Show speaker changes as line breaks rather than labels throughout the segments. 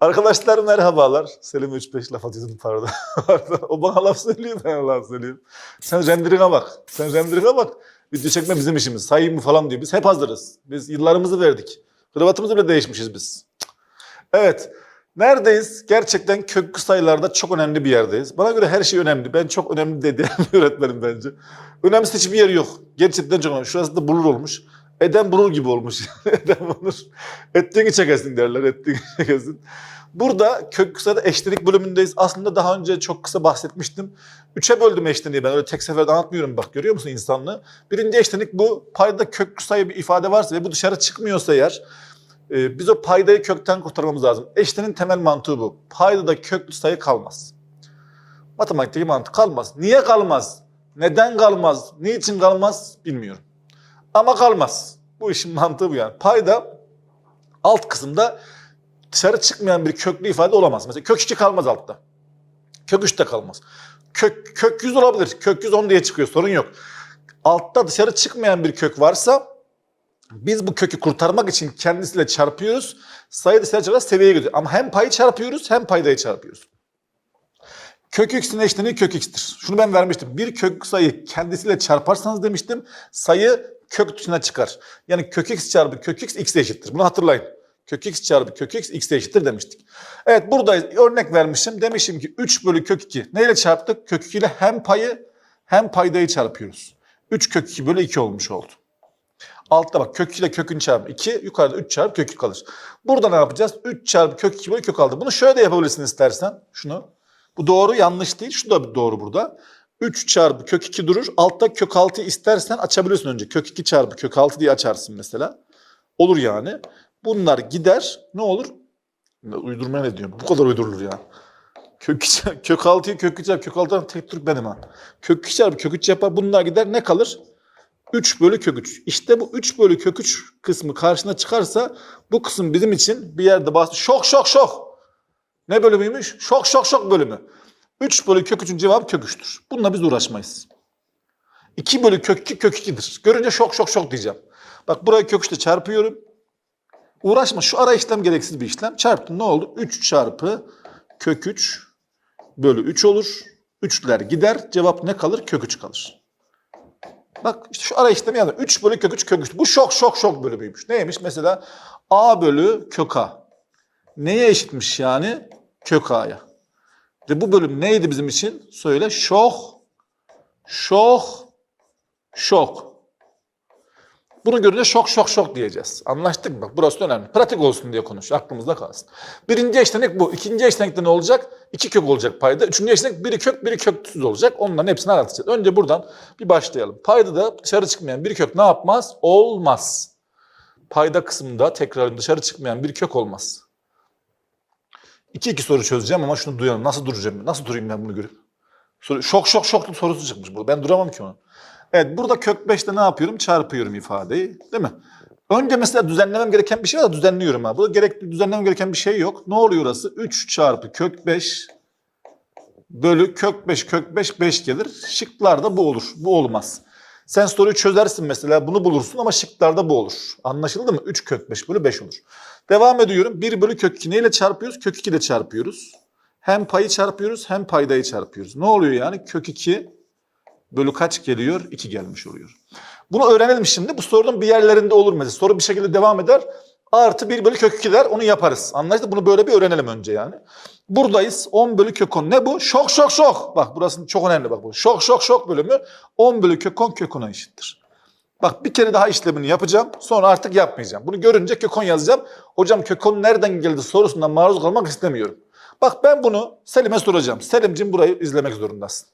Arkadaşlar merhabalar. Selim 35 laf atıyordum pardon. O bana laf söylüyor ben laf söylüyorum. Sen renderine bak. Sen renderine bak. Video çekme bizim işimiz. Sayayım mı falan diyor. Biz hep hazırız. Biz yıllarımızı verdik. Kravatımızı bile değişmişiz biz. Evet. Neredeyiz? Gerçekten köklü sayılarda çok önemli bir yerdeyiz. Bana göre her şey önemli. Ben çok önemli dediğim öğretmenim bence. Önemsiz hiçbir yer yok. Gerçekten çok önemli. Şurası da bulur olmuş. Eden bulur gibi olmuş. Eden bulur. Ettiğini çekesin derler. Ettiğini çekesin. Burada kök kısada eşlenik bölümündeyiz. Aslında daha önce çok kısa bahsetmiştim. Üçe böldüm eşleniği ben öyle tek seferde anlatmıyorum bak görüyor musun insanlığı? Birinci eşlenik bu payda kök sayı bir ifade varsa ve bu dışarı çıkmıyorsa eğer e, biz o paydayı kökten kurtarmamız lazım. Eşlenin temel mantığı bu. Paydada köklü sayı kalmaz. Matematikteki mantık kalmaz. Niye kalmaz? Neden kalmaz? Niçin kalmaz? Bilmiyorum. Ama kalmaz. Bu işin mantığı bu yani. Payda alt kısımda dışarı çıkmayan bir köklü ifade olamaz. Mesela kök 2 kalmaz altta. Kök 3 de kalmaz. Kök, kök 100 olabilir. Kök 110 diye çıkıyor sorun yok. Altta dışarı çıkmayan bir kök varsa biz bu kökü kurtarmak için kendisiyle çarpıyoruz. Sayı dışarı çıkarak seviyeye gidiyor. Ama hem payı çarpıyoruz hem paydayı çarpıyoruz. Kök x'in eşleniği kök x'tir. Şunu ben vermiştim. Bir kök sayı kendisiyle çarparsanız demiştim sayı kök dışına çıkar. Yani kök x çarpı kök x x'e eşittir. Bunu hatırlayın. Kök x çarpı kök x x'e eşittir demiştik. Evet buradayız. Örnek vermişim. Demişim ki 3 bölü kök 2. Neyle çarptık? Kök 2 ile hem payı hem paydayı çarpıyoruz. 3 kök 2 bölü 2 olmuş oldu. Altta bak kök 2 ile kökün çarpı 2, yukarıda 3 çarpı kök 2 kalır. Burada ne yapacağız? 3 çarpı kök 2 bölü kök 6. Bunu şöyle de yapabilirsin istersen. Şunu. Bu doğru yanlış değil. Şu da doğru burada. 3 çarpı kök 2 durur. Altta kök 6 istersen açabiliyorsun önce. Kök 2 çarpı kök 6 diye açarsın mesela. Olur yani. Bunlar gider. Ne olur? Uydurma ne diyorum? Bu kadar uydurulur ya. Kök, kök 6'yı kök 2 çarpı kök 6'dan tek Türk benim ha. Kök 2 çarpı kök 3 yapar. Bunlar gider. Ne kalır? 3 bölü kök 3. İşte bu 3 bölü kök 3 kısmı karşına çıkarsa bu kısım bizim için bir yerde bahs şok şok şok. Ne bölümüymüş? Şok şok şok bölümü. 3 bölü kök 3'ün cevabı kök 3'tür. Bununla biz uğraşmayız. 2 bölü kök 2 kök 2'dir. Görünce şok şok şok diyeceğim. Bak burayı kök 3'te çarpıyorum. Uğraşma şu ara işlem gereksiz bir işlem. Çarptım ne oldu? 3 çarpı kök 3 bölü 3 olur. 3'ler gider. Cevap ne kalır? Kök 3 kalır. Bak işte şu ara işlemi yazdım. 3 bölü kök 3 kök 3. Bu şok şok şok bölümüymüş. Neymiş? Mesela a bölü kök a. Neye eşitmiş yani? Kök a'ya. Ve bu bölüm neydi bizim için? Söyle. Şok, şok, şok. Bunu görünce şok şok şok diyeceğiz. Anlaştık mı? Burası önemli. Pratik olsun diye konuş. Aklımızda kalsın. Birinci eşlenik bu. İkinci eşlenikte ne olacak? İki kök olacak payda. Üçüncü eşlenik biri kök biri köksüz olacak. Onların hepsini anlatacağız. Önce buradan bir başlayalım. Payda da dışarı çıkmayan bir kök ne yapmaz? Olmaz. Payda kısmında tekrar dışarı çıkmayan bir kök olmaz. İki iki soru çözeceğim ama şunu duyalım. Nasıl duracağım? Nasıl durayım ben bunu görüp? Soru, şok şok şok sorusu çıkmış burada. Ben duramam ki onu. Evet burada kök 5'te ne yapıyorum? Çarpıyorum ifadeyi. Değil mi? Önce mesela düzenlemem gereken bir şey var da düzenliyorum ha. Burada gerekli düzenlemem gereken bir şey yok. Ne oluyor orası? 3 çarpı kök 5 bölü kök 5 kök 5 5 gelir. Şıklarda bu olur. Bu olmaz. Sen soruyu çözersin mesela bunu bulursun ama şıklarda bu olur. Anlaşıldı mı? 3 kök 5 bölü 5 olur. Devam ediyorum. 1 bölü kök 2 neyle çarpıyoruz? Kök 2 ile çarpıyoruz. Hem payı çarpıyoruz hem paydayı çarpıyoruz. Ne oluyor yani? Kök 2 bölü kaç geliyor? 2 gelmiş oluyor. Bunu öğrenelim şimdi. Bu sorunun bir yerlerinde olur mesela. Soru bir şekilde devam eder. Artı 1 bölü kök 2 der. Onu yaparız. Anlaştık Bunu böyle bir öğrenelim önce yani. Buradayız. 10 bölü kök 10. Ne bu? Şok şok şok. Bak burası çok önemli bak bu. Şok şok şok bölümü 10 bölü kök 10 kök 10'a eşittir. Bak bir kere daha işlemini yapacağım. Sonra artık yapmayacağım. Bunu görünce kök 10 yazacağım. Hocam kök 10 nereden geldi sorusundan maruz kalmak istemiyorum. Bak ben bunu Selim'e soracağım. Selim'cim burayı izlemek zorundasın.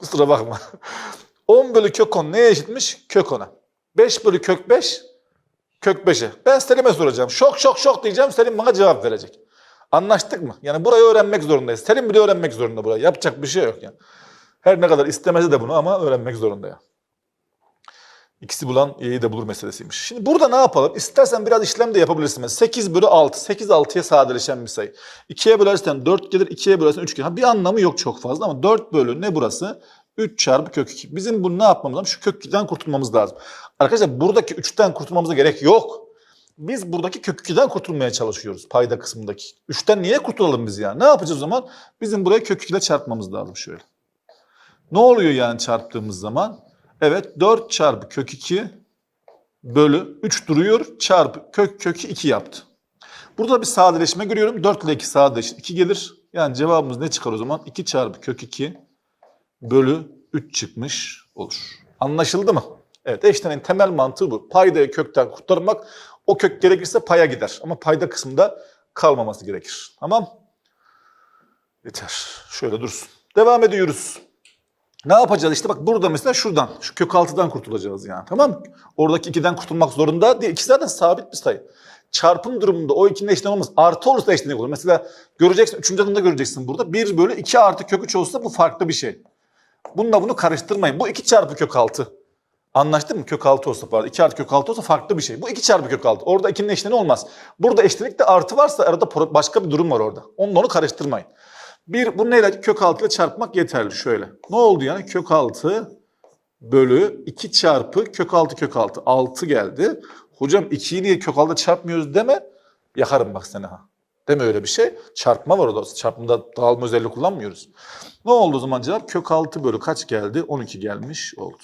Kusura bakma. 10 bölü kök 10 neye eşitmiş? Kök 10'a. 5 bölü kök 5 kök 5'e. Ben Selim'e soracağım. Şok şok şok diyeceğim. Selim bana cevap verecek. Anlaştık mı? Yani burayı öğrenmek zorundayız. Selim bile öğrenmek zorunda burayı. Yapacak bir şey yok yani. Her ne kadar istemese de bunu ama öğrenmek zorunda ya. İkisi bulan iyi de bulur meselesiymiş. Şimdi burada ne yapalım? İstersen biraz işlem de yapabilirsin. Mesela 8 bölü 6. 8 6'ya sadeleşen bir sayı. 2'ye bölersen 4 gelir, 2'ye bölersen 3 gelir. Ha, bir anlamı yok çok fazla ama 4 bölü ne burası? 3 çarpı kök 2. Bizim bunu ne yapmamız lazım? Şu kök 2'den kurtulmamız lazım. Arkadaşlar buradaki 3'ten kurtulmamıza gerek yok. Biz buradaki kök 2'den kurtulmaya çalışıyoruz payda kısmındaki. 3'ten niye kurtulalım biz yani? Ne yapacağız o zaman? Bizim buraya kök 2 ile çarpmamız lazım şöyle. Ne oluyor yani çarptığımız zaman? Evet 4 çarpı kök 2 bölü 3 duruyor çarpı kök kökü 2 yaptı. Burada bir sadeleşme görüyorum. 4 ile 2 sadeleşir. 2 gelir. Yani cevabımız ne çıkar o zaman? 2 çarpı kök 2 bölü 3 çıkmış olur. Anlaşıldı mı? Evet eşlenin temel mantığı bu. Paydayı kökten kurtarmak o kök gerekirse paya gider. Ama payda kısmında kalmaması gerekir. Tamam? Yeter. Şöyle dursun. Devam ediyoruz. Ne yapacağız işte bak burada mesela şuradan şu kök altıdan kurtulacağız yani tamam mı? Oradaki ikiden kurtulmak zorunda değil. İkisi zaten sabit bir sayı. Çarpım durumunda o ikinin eşleniği olmaz. Artı olursa eşleniği olur. Mesela göreceksin üçüncü adımda göreceksin burada. 1 bölü 2 artı kök 3 olsa bu farklı bir şey. Bununla bunu karıştırmayın. Bu 2 çarpı kök 6. Anlaştık mı? Kök 6 olsa pardon. 2 artı kök 6 olsa farklı bir şey. Bu 2 çarpı kök 6. Orada 2'nin eşleniği olmaz. Burada eşlenikte artı varsa arada başka bir durum var orada. Onunla onu karıştırmayın. Bir, bu neyle? Kök 6 ile çarpmak yeterli şöyle. Ne oldu yani? Kök 6 bölü 2 çarpı kök 6 kök 6. 6 geldi. Hocam 2'yi niye kök 6'da çarpmıyoruz deme. Yakarım bak seni ha. Deme öyle bir şey. Çarpma var orada. Çarpımda dağılma özelliği kullanmıyoruz. Ne oldu o zaman cevap? Kök 6 bölü kaç geldi? 12 gelmiş oldu.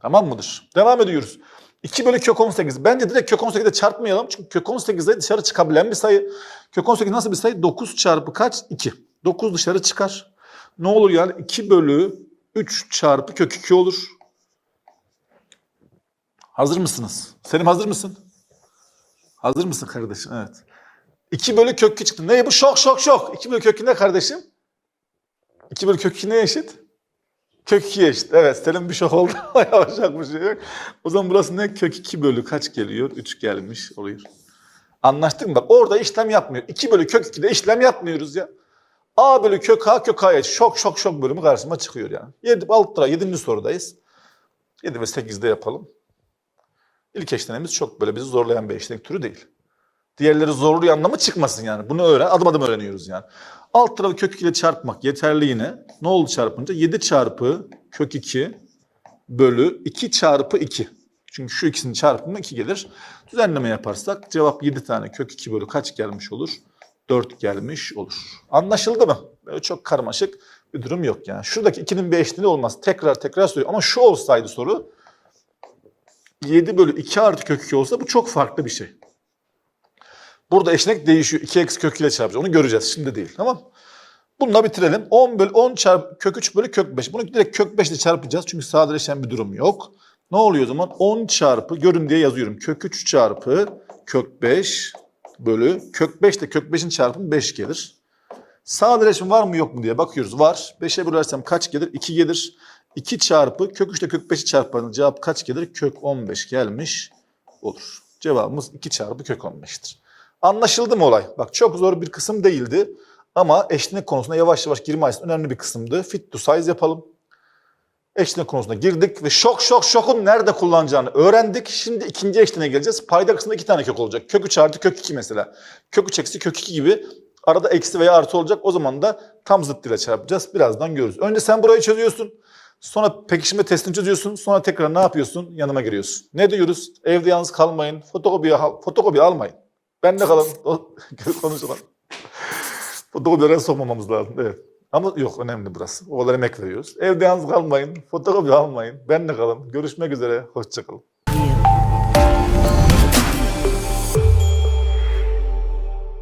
Tamam mıdır? Devam ediyoruz. 2 bölü kök 18. Bence direkt kök 18'de çarpmayalım. Çünkü kök 18'de dışarı çıkabilen bir sayı. Kök 18 nasıl bir sayı? 9 çarpı kaç? 2. 9 dışarı çıkar. Ne olur yani? 2 bölü 3 çarpı kök 2 olur. Hazır mısınız? Selim hazır mısın? Hazır mısın kardeşim? Evet. 2 bölü kök 2 çıktı. Ne bu? Şok şok şok. 2 bölü kök 2 ne kardeşim? 2 bölü kök 2 neye eşit? Kök 2'ye eşit. Evet Selim bir şok oldu. Yapacak bir şey yok. O zaman burası ne? Kök 2 bölü kaç geliyor? 3 gelmiş oluyor. Anlaştık mı? Bak orada işlem yapmıyor. 2 bölü kök 2'de işlem yapmıyoruz ya. A bölü kök A kök A'ya şok şok şok bölümü karşıma çıkıyor yani. 7, alt lira 7. sorudayız. 7 ve 8'de yapalım. İlk eşlenimiz çok böyle bizi zorlayan bir eşlenik türü değil. Diğerleri zorluyor anlamı çıkmasın yani. Bunu öğren, adım adım öğreniyoruz yani. Alt tarafı kök 2 ile çarpmak yeterli yine. Ne oldu çarpınca? 7 çarpı kök 2 bölü 2 çarpı 2. Çünkü şu ikisinin çarpımı 2 gelir. Düzenleme yaparsak cevap 7 tane kök 2 bölü kaç gelmiş olur? 4 gelmiş olur. Anlaşıldı mı? Böyle çok karmaşık bir durum yok yani. Şuradaki 2'nin bir eşliği olmaz. Tekrar tekrar söylüyorum. Ama şu olsaydı soru 7 bölü 2 artı kök 2 olsa bu çok farklı bir şey. Burada eşlenik değişiyor. 2 eksi kök ile çarpacağız. Onu göreceğiz. Şimdi değil. Tamam Bununla bitirelim. 10 bölü 10 çarpı kök 3 bölü kök 5. Bunu direkt kök 5 ile çarpacağız. Çünkü sadeleşen bir durum yok. Ne oluyor o zaman? 10 çarpı görün diye yazıyorum. Kök 3 çarpı kök 5 bölü kök 5 ile kök 5'in çarpımı 5 gelir. Sadeleşme var mı yok mu diye bakıyoruz. Var. 5'e bölersem kaç gelir? 2 gelir. 2 çarpı kök 3 ile kök 5'i çarpanın cevap kaç gelir? Kök 15 gelmiş olur. Cevabımız 2 çarpı kök 15'tir. Anlaşıldı mı olay? Bak çok zor bir kısım değildi. Ama eşlenik konusuna yavaş yavaş girme açısından önemli bir kısımdı. Fit to size yapalım. Eşlenik konusuna girdik ve şok şok şokun nerede kullanacağını öğrendik. Şimdi ikinci eşleniğe geleceğiz. Payda kısmında iki tane kök olacak. Kök 3 artı kök 2 mesela. Kök 3 eksi kök 2 gibi arada eksi veya artı olacak. O zaman da tam zıttıyla çarpacağız. Birazdan görürüz. Önce sen burayı çözüyorsun. Sonra pekişme testini çözüyorsun. Sonra tekrar ne yapıyorsun? Yanıma giriyorsun. Ne diyoruz? Evde yalnız kalmayın. Fotokopi, fotokopi almayın. Ben de kalın. O- Konuşalım. Fotokopileri sokmamamız lazım. Evet. Ama yok önemli burası. O kadar emek veriyoruz. Evde yalnız kalmayın. Fotokopi almayın. Ben de kalın. Görüşmek üzere. Hoşçakalın.